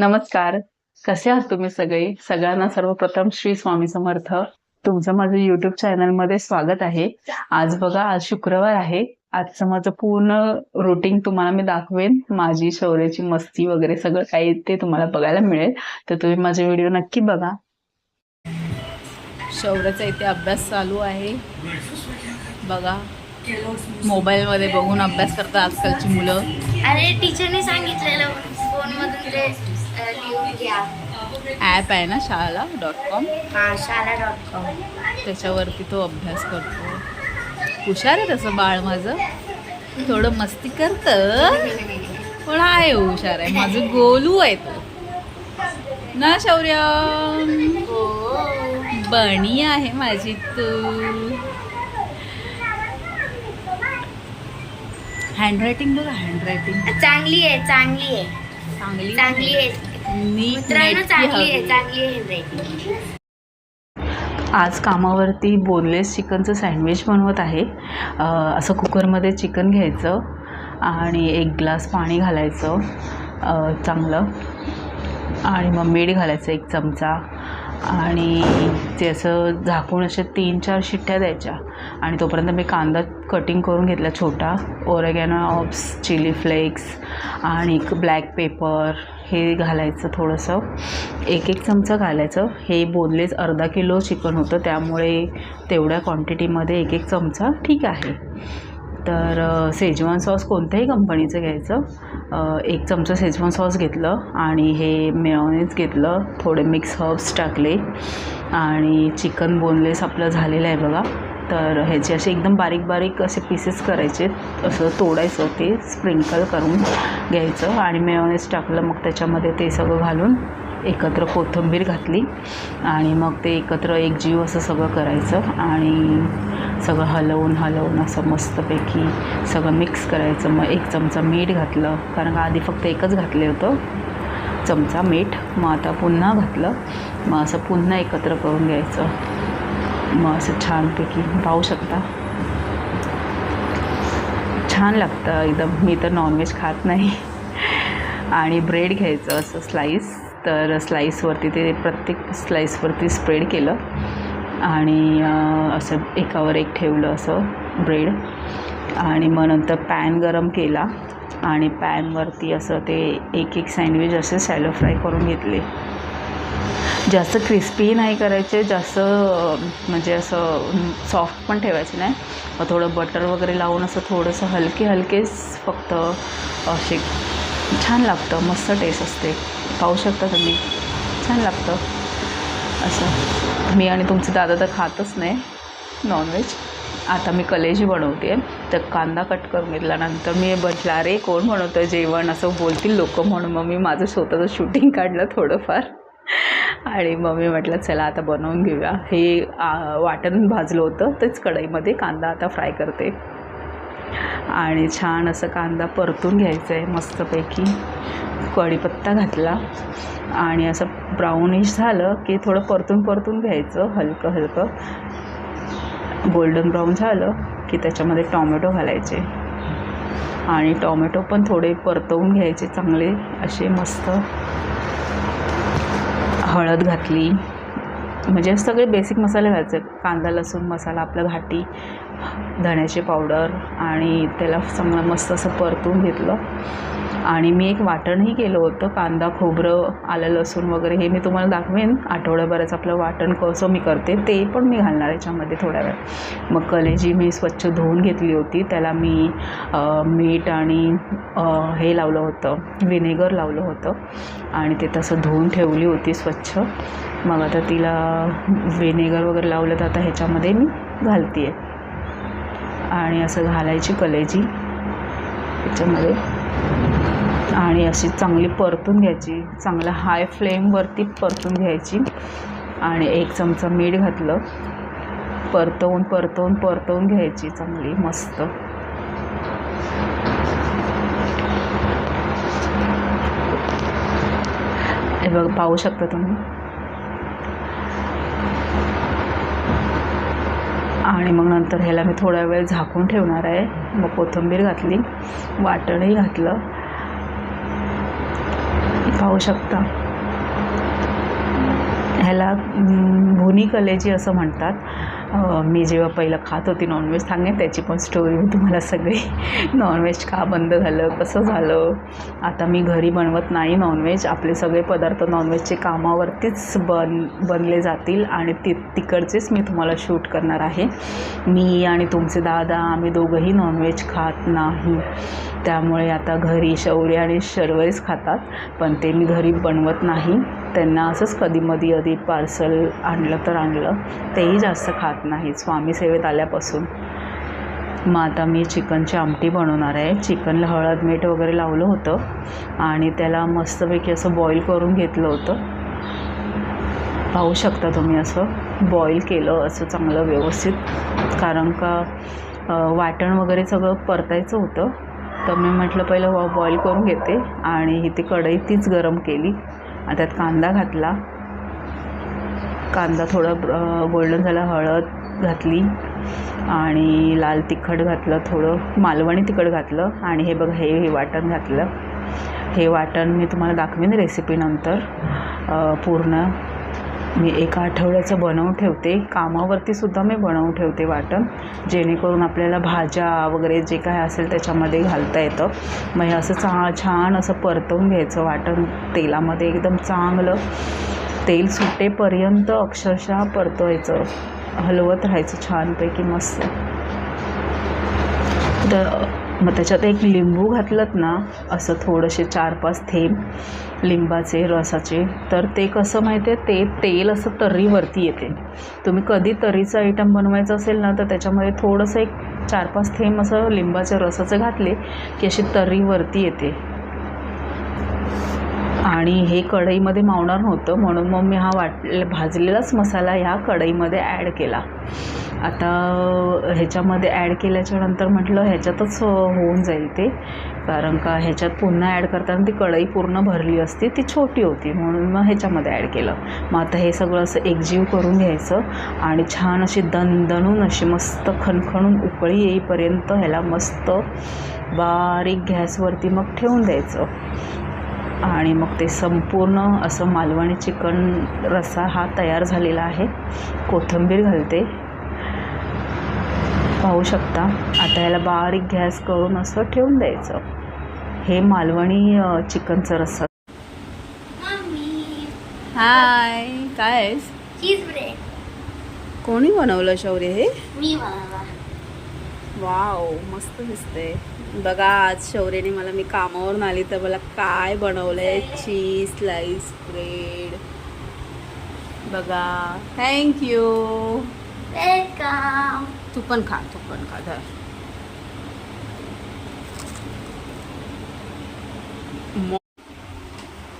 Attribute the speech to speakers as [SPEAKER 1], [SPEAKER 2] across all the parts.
[SPEAKER 1] नमस्कार. कसे आहात तुम्ही सगळे? सगळ्यांना सर्वप्रथम श्री स्वामी समर्थ. तुमचं माझं युट्यूब चॅनलमध्ये स्वागत आहे. आज बघा आज शुक्रवार आहे. आजचं माझं पूर्ण रुटीन तुम्हाला मी दाखवेन. माझी शौर्याची मस्ती वगैरे सगळं काही ते तुम्हाला बघायला मिळेल. तर तुम्ही माझे व्हिडिओ नक्की बघा. शौर्याचा इथे अभ्यास चालू आहे. बघा मोबाईलमध्ये बघून अभ्यास करतात आजकालची मुलं.
[SPEAKER 2] अरे टीचरने सांगितलेलं फोन मधून ते.
[SPEAKER 1] ॲप आहे ना Shala dot com
[SPEAKER 2] Shala dot com
[SPEAKER 1] त्याच्यावरती तो अभ्यास करतो. हुशार आहे तसं बाळ माझं. थोडं मस्ती करतं. पण आहे हुशार आहे. माझं गोलू आहे तो. ना शौर्य? बणी आहे माझी तू. हँडरायटिंग बघा हँडरायटिंग
[SPEAKER 2] चांगली आहे चांगली आहे.
[SPEAKER 1] चांगली
[SPEAKER 2] चांगली आहे. मित्रांनो चांगली आहे. चांगली आहे.
[SPEAKER 1] आज कामावरती बोनलेस चिकनचं सँडविच बनवत आहे. असं कुकरमध्ये चिकन घ्यायचं आणि एक ग्लास पाणी घालायचं चांगलं. आणि मग मीठ घालायचं एक चमचा. आणि ते असं झाकून असे तीन चार शिट्ट्या द्यायच्या. आणि तोपर्यंत मी कांदा कटिंग करून घेतला छोटा. ओरेगॅनो ऑप्स चिली फ्लेक्स आणि ब्लॅक पेपर हे घालायचं थोडंसं. एक एक चमचा घालायचं. हे बोललेच अर्धा किलो चिकन होतं. त्यामुळे तेवढ्या क्वांटिटीमध्ये एक एक चमचा ठीक आहे. तर सेजवान सॉस कोणत्याही कंपनीचं घ्यायचं. एक चमचा सेजवान सॉस घेतलं आणि हे मेयोनीज घेतलं. थोडे मिक्स हर्ब्स टाकले आणि चिकन बोनलेस आपलं झालेलं आहे बघा. तर ह्याचे असे एकदम बारीक बारीक असे पीसेस करायचे. असं तोडायचं ते स्प्रिंकल करून घ्यायचं आणि मेयोनीज टाकलं. मग त्याच्यामध्ये ते सगळं घालून एकत्र कोथिंबीर घातली आणि मग ते एकत्र एक जीव असं सगळं करायचं आणि सगळं हलवून हलवून असं मस्तपैकी सगळं मिक्स करायचं. मग एक चमचा मीठ घातलं कारण का आधी फक्त एकच घातले होतं. चमचा मीठ मग आता पुन्हा घातलं. मग असं पुन्हा एकत्र करून घ्यायचं. मग असं छानपैकी पाहू शकता. छान लागतं एकदम. मी तर नॉनव्हेज खात नाही. आणि ब्रेड घ्यायचं असं स्लाईस तर स्लाईसवरती ते प्रत्येक स्लाईसवरती स्प्रेड केलं आणि असं एकावर एक ठेवलं असं ब्रेड. आणि मग नंतर पॅन गरम केला आणि पॅनवरती असं ते एक एक सँडविच असे सॅलो फ्राय करून घेतले. जास्त क्रिस्पी नाही करायचे जास्त म्हणजे असं सॉफ्ट पण ठेवायचे नाही. मग थोडं बटर वगैरे लावून असं थोडंसं हलके हलकेच फक्त असे छान लागतं मस्त टेस्ट असते. पाहू शकता तुम्ही. छान लागतं. असं. मी आणि तुमचे दादा तर खातच नाही. नॉनव्हेज आता मी कलेजी बनवते तर कांदा कट करून घेतल्यानंतर मी म्हटलं अरे कोण बनवतं जेवण? असं बोलतील लोक म्हणून मग मी माझं स्वतःचं शूटिंग काढलं थोडंफार. आणि मग मी म्हटलं चला आता बनवून घेऊया. हे वाटण भाजलं होतं. तेच कढईमध्ये कांदा आता फ्राय करते. आणि छान असं कांदा परतून घ्यायचा आहे मस्तपैकी. कढीपत्ता घातला. आणि असं ब्राऊनिश झालं की थोडं परतून परतून घ्यायचं हलकं हलकं. गोल्डन ब्राऊन झालं की त्याच्यामध्ये टॉमॅटो घालायचे. आणि टॉमॅटो पण थोडे परतवून घ्यायचे चांगले असे मस्त. हळद घातली. म्हणजे सगळे बेसिक मसाले घालायचे. कांदा लसूण मसाला आपलं घाटी. धण्याची पावडर आणि त्याला चांगलं मस्त असं परतून घेतलं. आणि मी एक वाटणही केलं होतं कांदा खोबरं आलं लसूण वगैरे हे मी तुम्हाला दाखवेन. आठवड्याभराचं आपलं वाटण कसं मी करते ते पण मी घालणार याच्यामध्ये थोड्या वेळ. मग कलेजी मी स्वच्छ धुवून घेतली होती. त्याला मी मीठ आणि हे लावलं होतं व्हिनेगर लावलं होतं. आणि ते तसं धुवून ठेवली होती स्वच्छ. मग आता तिला व्हिनेगर वगैरे लावलं तर आता ह्याच्यामध्ये मी घालते आहे आणि असं घालायची कलेजी त्याच्यामध्ये. आणि अशी चांगली परतून घ्यायची चांगलं हाय फ्लेमवरती परतून घ्यायची. आणि एक चमचा मीठ घातलं. परतवून परतवून परतवून घ्यायची चांगली मस्त. हे बघ पाहू शकता तुम्ही? आणि मग नंतर ह्याला मी थोडा वेळ झाकून ठेवणार आहे. मग कोथिंबीर घातली वाटणही घातलं. पाहू शकता. ह्याला भुनी कलेजी असं म्हणतात. मी जेव्हा पहिलं खात होती नॉनव्हेज सांगेन त्याची पण स्टोरी मी तुम्हाला सगळी. नॉनव्हेज का बंद झालं कसं झालं? आता मी घरी बनवत नाही नॉनव्हेज आपले सगळे पदार्थ नॉनव्हेजचे कामावरतीच बन बनले जातील आणि ति तिकडचेच मी तुम्हाला शूट करणार आहे. मी आणि तुमचे दादा आम्ही दोघंही नॉनव्हेज खात नाही. त्यामुळे आता घरी शौर्य आणि शर्वरीच खातात पण ते मी घरी बनवत नाही. त्यांना असंच कधी मधी आधी पार्सल आणलं तर आणलं. तेही जास्त खात नाही स्वामी सेवेत आल्यापासून. मग आता मी चिकनची आमटी बनवणार आहे. चिकनला हळद मीठ वगैरे लावलं होतं. आणि त्याला मस्तपैकी असं बॉईल करून घेतलं होतं. पाहू शकता तुम्ही असं बॉईल केलं असं चांगलं व्यवस्थित. कारण का वाटण वगैरे सगळं परतायचं होतं. तर मी म्हटलं पहिलं बॉईल करून घेते. आणि इथे कढई तीच गरम केली. आणि त्यात कांदा घातला. कांदा थोडा गोल्डन झाला हळद घातली आणि लाल तिखट घातलं थोडं मालवणी तिखट घातलं आणि हे बघा हे हे वाटण घातलं. हे वाटण मी तुम्हाला दाखवेन रेसिपीनंतर पूर्ण मी एका आठवड्याचं बनवून ठेवते. कामावरती सुद्धा मी बनवून ठेवते वाटण जेणेकरून आपल्याला भाज्या वगैरे जे काय असेल त्याच्यामध्ये घालता येतं. मग हे असं चा छान असं परतवून घ्यायचं वाटण तेलामध्ये एकदम चांगलं. तेल सुटेपर्यंत अक्षरशः परतवायचं. हलवत राहायचं छानपैकी मस्त. तर मग त्याच्यात एक लिंबू घातलंत ना असं थोडेसे चार पाच थेंब लिंबाचे रसाचे तर ते कसं माहिती आहे ते तेल असं तर्रीवरती येते. तुम्ही कधी तर्रीचं आयटम बनवायचं असेल ना तर त्याच्यामध्ये थोडंसं एक चार पाच थेंब असं लिंबाच्या रसाचं घातले की अशी तर्रीवरती येते. आणि हे कढईमध्ये मावणार नव्हतं म्हणून मग मी हा वाट भाजलेलाच मसाला ह्या कढईमध्ये ॲड केला. आता ह्याच्यामध्ये ॲड केल्याच्यानंतर म्हटलं ह्याच्यातच होऊन जाईल ते. कारण का ह्याच्यात पुन्हा ॲड करताना ती कढई पूर्ण भरली असती ती छोटी होती म्हणून मग ह्याच्यामध्ये ॲड केलं. मग आता हे सगळं असं एकजीव करून घ्यायचं आणि छान अशी दणदणून अशी मस्त खणखणून उकळी येईपर्यंत ह्याला मस्त बारीक गॅसवरती मग ठेवून द्यायचं. आणि मग ते संपूर्ण असं मालवणी चिकन रस्सा हा तयार झालेला आहे. कोथिंबीर घालते. पाहू शकता. आता याला बारीक गॅस करून असं ठेवून द्यायचं. हे मालवणी चिकनचं रस्सा.
[SPEAKER 2] मम्मी.
[SPEAKER 1] हाय. काय कोणी बनवलं शौर्य हे? वाव. मस्त दिसते बघा आज शौर्यने मला मी कामावरून आली तर मला काय बनवलंय? Cheese slice bread. बघा थँक्यू
[SPEAKER 2] वेलकम
[SPEAKER 1] तू पण खा तू पण खा धर.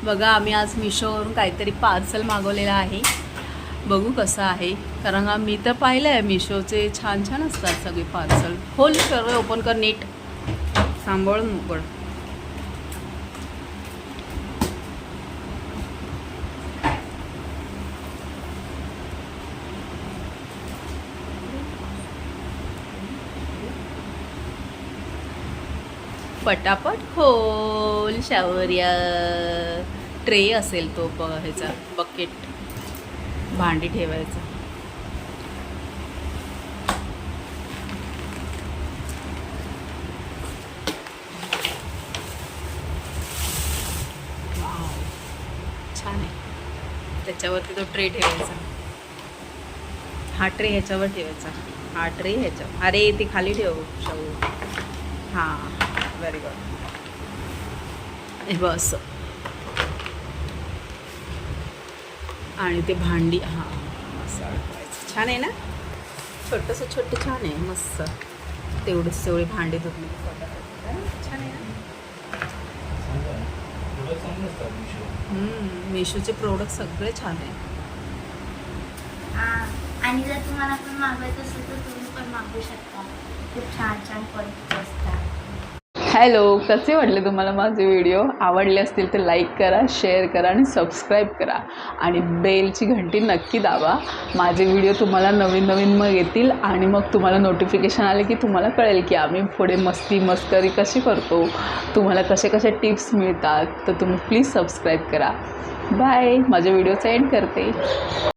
[SPEAKER 1] बघा आम्ही आज मिशोवरून काहीतरी पार्सल मागवलेलं आहे. बघू कसं आहे. कारण मी तर पाहिलं आहे मिशोचे छान छान असतात सगळे पार्सल खोल सर्व ओपन कर नीट. सांबळ मोकळ पटापट खोल शावर्या. ट्रे असेल तो ह्याचा बकेट भांडी ठेवायचा वाव. छान ह्याच्यावरती तो ट्रे ठेवायचा. हा ट्रे ह्याच्यावर ठेवायचा. हा ट्रे ह्याच्यावर. अरे ती खाली ठेव शौ हां व्हेरी गुड हे बस आणि ते भांडी हां असं अडकवायचं. छान आहे ना? छोटंसं छोटं छान आहे. मस्त. तेवढंच तेवढी भांडी धुतली छान आहे ना हम्म, मिशोचे प्रोडक्ट सगळे छान आहे
[SPEAKER 2] आणि जर तुम्हाला पण मागवायचं असेल तर तुम्ही पण मागवू शकता. खूप छान छान क्वालिटीचे
[SPEAKER 1] हॅलो कसे वाटले तुम्हाला माझे व्हिडिओ आवडले असतील तर लाईक करा शेअर करा आणि सबस्क्राईब करा. आणि बेलची घंटी नक्की दाबा. माझे व्हिडिओ तुम्हाला नवीन नवीन मग येतील आणि मग तुम्हाला नोटिफिकेशन आले की तुम्हाला कळेल की आम्ही पुढे मस्ती मस्करी कशी करतो. तुम्हाला कसे कसे टिप्स मिळतात तर तुम्ही प्लीज सबस्क्राईब करा. बाय माझ्या व्हिडिओचा एंड करते.